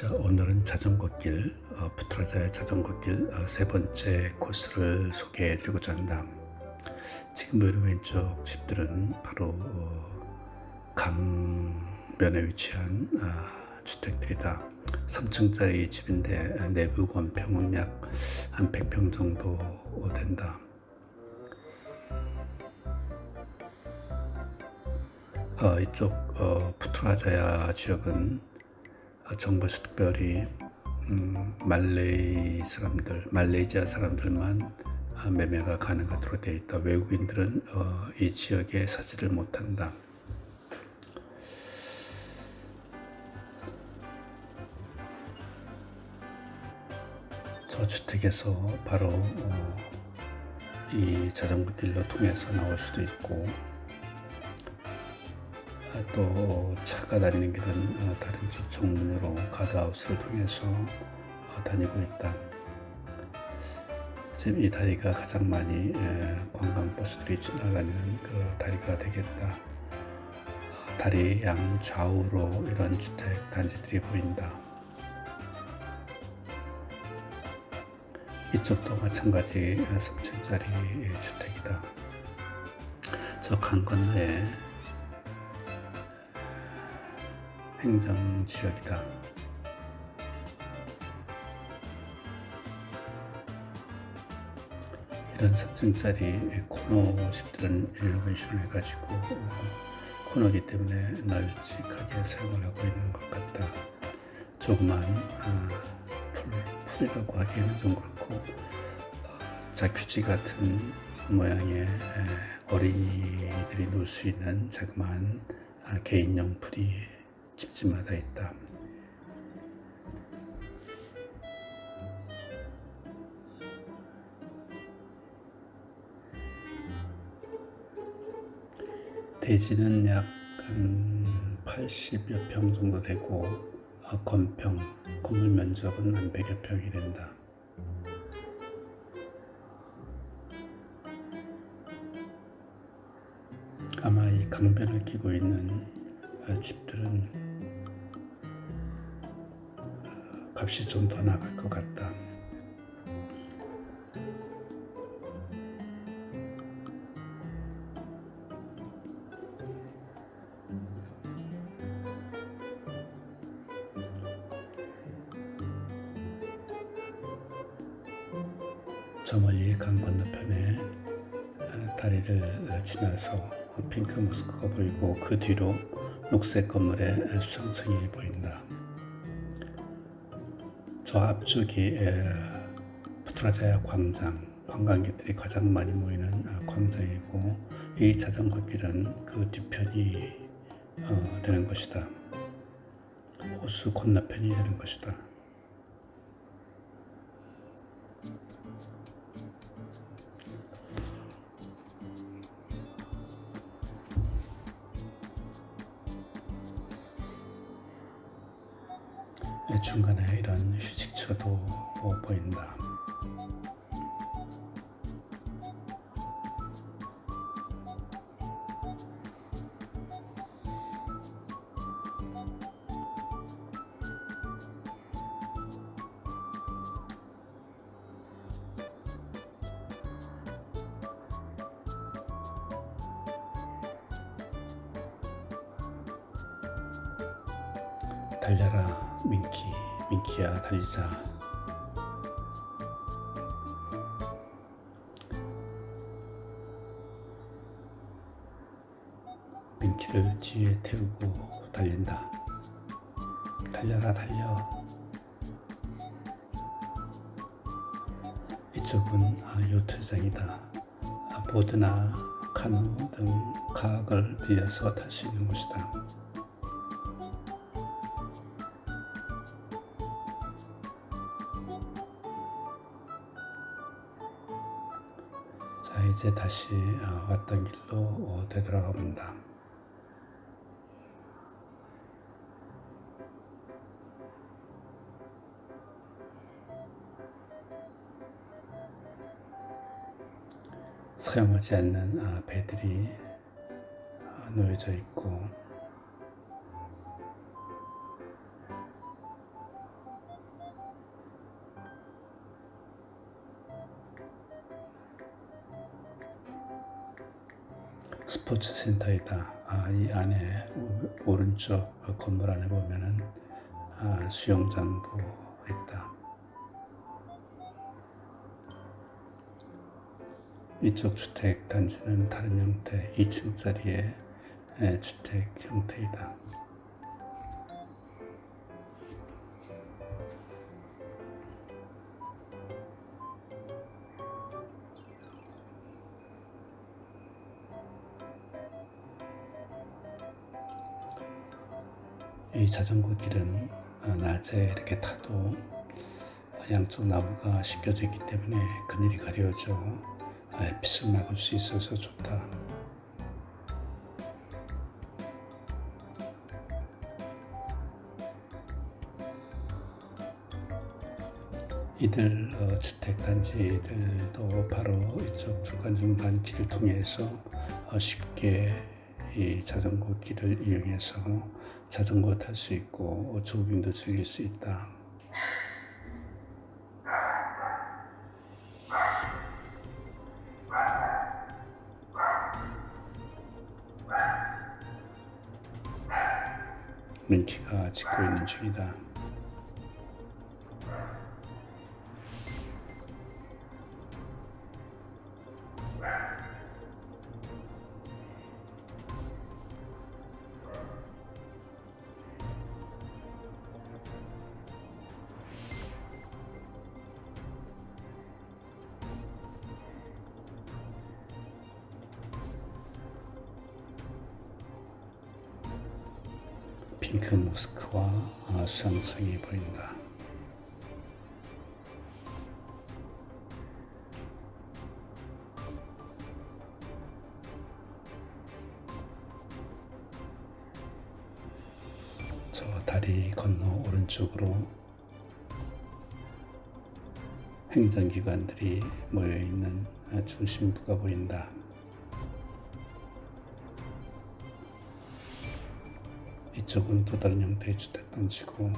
자, 오늘은 자전거길, 어, 푸트라자의 자전거길 어, 세 번째 코스를 소개해 드리고자 한다. 지금 보이는 왼쪽 집들은 바로 어, 강변에 위치한 아, 주택들이다. 3층짜리 집인데 아, 내부 건평은 약 한 100평 정도 된다. 어, 이쪽 어, 푸트라자야 지역은 어, 정부에서 특별히 음, 말레이 사람들, 말레이시아 사람들만 아, 매매가 가능하도록 되어 있다. 외국인들은 어, 이 지역에 사지를 못한다. 저 주택에서 바로 어, 이 자전거 딜러 통해서 나올 수도 있고 아, 또 차가 다니는 길은 어, 다른 쪽 정문으로 가드하우스를 통해서 어, 다니고 있다. 지금 이 다리가 가장 많이 에, 관광버스들이 지나다니는 그 다리가 되겠다. 어, 다리 양 좌우로 이런 주택 단지들이 보인다. 이쪽도 마찬가지 3층짜리 주택이다. 저 강 건너에 행정 지역이다. 이런 3층짜리 코너 집들은 일리베이션을 해가지고 어, 코너기 때문에 널찍하게 사용을 하고 있는 것 같다. 조그만 아, 풀, 풀이라고 하기에는 좀 그렇고 어, 자퀴지 같은 모양의 에, 어린이들이 놀 수 있는 자그마한 아, 개인용 풀이 집집마다 있다. 대지는 약한 80여 평 정도 되고 어, 건평, 건물 면적은 한 100여 평이 된다. 아마 이 강변을 끼고 있는 어, 집들은 값이 좀 더 나갈 것 같다. 저 멀리 강 건너편에 어, 다리를 지나서 핑크 모스크가 보이고 그 뒤로 녹색 건물의 수상층이 보인다. 저 앞쪽이 푸트라자야 광장, 관광객들이 가장 많이 모이는 어, 광장이고 이 자전거 길은 그 뒤편이 어, 되는 것이다. 호수 건너편이 되는 것이다. 중간에 이런 휴식처도 뭐 보인다. 달려라 민키 민키야 달리자 민키를 뒤에 태우고 달린다. 달려라 달려. 이쪽은 아, 요트장이다. 아, 보드나 카누 등 가학을 빌려서 탈 수 있는 곳이다 자 이제 다시 어, 왔던 길로 어, 되돌아가 본다. 사용하지 않는 아, 배들이 아, 놓여져 있고 스포츠 센터이다. 아, 이 안에 오- 오른쪽 건물 안에 보면은 아, 수영장도 있다. 이쪽 주택 단지는 다른 형태, 2층짜리의 주택 형태이다. 이 자전거 길은 어, 낮에 이렇게 타도 양쪽 나무가 씻겨져 있기 때문에 그늘이 가려져 아, 햇빛을 막을 수 있어서 좋다. 이들 어, 주택 단지들도 바로 이쪽 중간중간 길을 통해서 어, 쉽게 이 자전거 길을 이용해서 자전거 탈 수 있고 어, 조깅도 즐길 수 있다. 민키가 짓고 있는 중이다. 핑크 모스크와 아, 수상성이 보인다. 저 다리 건너 오른쪽으로 행정기관들이 모여 있는 아, 중심부가 보인다. 이쪽은 또 다른 형태의 주택 단지고